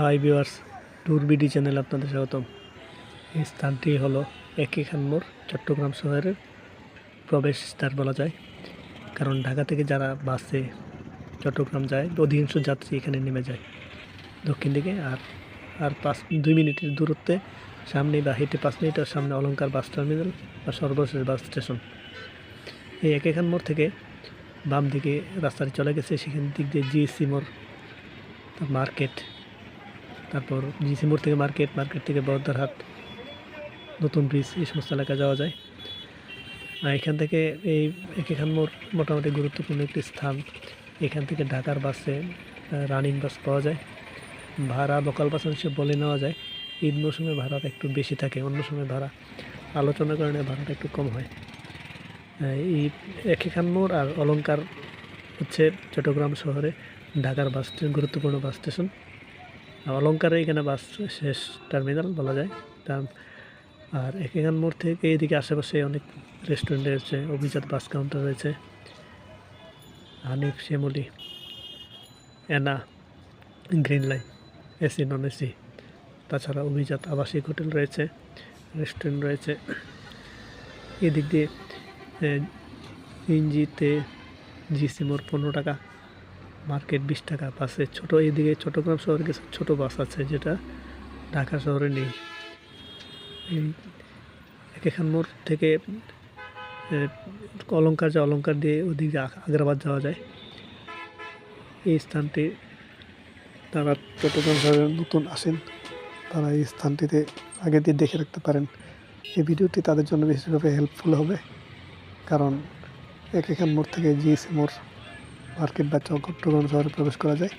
Hi viewers tour BD channel আপনাদের স্বাগতম। এই স্থানটি হলো একই খানমোর চট্টগ্রাম শহরের প্রবেশ স্থান বলা যায়। কারণ ঢাকা থেকে যারা বাসে চট্টগ্রাম যায়, অধিকাংশ যাত্রী এখানে নেমে যায় দক্ষিণ দিকে। আর আর পাঁচ, দুই মিনিটের দূরত্বে সামনে বা হেঁটে পাঁচ মিনিটের সামনে অলংকার বাস টার্মিনাল বা সর্বশেষ বাস স্টেশন। এই একই খান মোড় থেকে বাম দিকে রাস্তাটি চলে গেছে। সেখান দিক দিয়ে জিএসসি মোড়, মার্কেট তারপর জিসি মোড় থেকে মার্কেট মার্কেট থেকে বর্দারহাট নতুন ব্রিজ, এই সমস্ত এলাকায় যাওয়া যায়। আর এখান থেকে এই এখান মোটামুটি গুরুত্বপূর্ণ একটি স্থান। এখান থেকে ঢাকার বাসে রানিং বাস পাওয়া যায়। ভাড়া লোকাল বাস হিসেবে বলে নেওয়া যায়। ঈদ মৌসুমে ভাড়াটা একটু বেশি থাকে, অন্য সময় ভাড়া। আলোচনার কারণে ভাড়াটা একটু কম হয়। এই একই খান মোড় আর অলঙ্কার হচ্ছে চট্টগ্রাম শহরে ঢাকার বাস গুরুত্বপূর্ণ বাস স্টেশন। আর অলংকারে এখানে বাস শেষ টার্মিনাল বলা যায়। আর এখান মোড় থেকে এদিকে আশেপাশে অনেক রেস্টুরেন্ট রয়েছে অভিজাত বাস কাউন্টার রয়েছে। Hanif, Shyamoli, Ena, Green Line, AC, non AC. তাছাড়া অভিজাত আবাসিক হোটেল রয়েছে রেস্টুরেন্ট রয়েছে। এদিক দিয়ে ইঞ্জিতে জিসি মোড় পনেরো টাকা। মার্কেট বিশ টাকা বাসে। ছোটো এদিকে চট্টগ্রাম শহরে কিছু ছোটো বাস আছে যেটা ঢাকা শহরে নেই। এই এখান মোড় থেকে এ, অলংকার যা অলংকার দিয়ে ওদিকে আগ্রাবাদ যাওয়া যায়। এই স্থানটি তারা চট্টগ্রাম শহরে নতুন আসেন তারা এই স্থানটিতে আগে দিয়ে দেখে রাখতে পারেন। এই ভিডিওটি তাদের জন্য বিশেষভাবে হেল্পফুল হবে কারণ এক এখান মোড় থেকে জিএসি মোড় মার্কেট বা চট্টগ্রাম শহরে প্রবেশ করা যায়।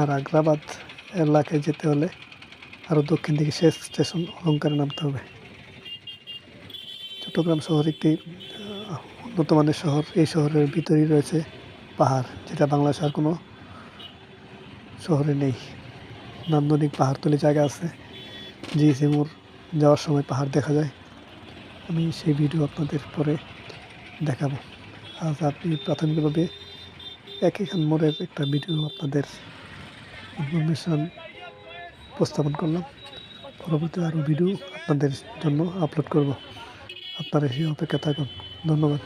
আর আগ্রাবাদ এলাকায় যেতে হলে আরও দক্ষিণ দিকে শেষ স্টেশন অলঙ্কারে নামতে হবে। চট্টগ্রাম শহর একটি উন্নত মানের শহর। এই শহরের ভিতরেই রয়েছে পাহাড়, যেটা বাংলাদেশ আর কোনো শহরে নেই। নান্দনিক পাহাড়তলি জায়গা আছে। জিএসি মোড় যাওয়ার সময় পাহাড় দেখা যায়। আমি সেই ভিডিও আপনাদের পরে দেখাবো। আজ আপনি প্রাথমিকভাবে একই খান মোড়ের একটা ভিডিও আপনাদের ইনফরমেশান উপস্থাপন করলাম। পরবর্তী আরও ভিডিও আপনাদের জন্য আপলোড করব। আপনারা সেই অপেক্ষা থাকুন। ধন্যবাদ।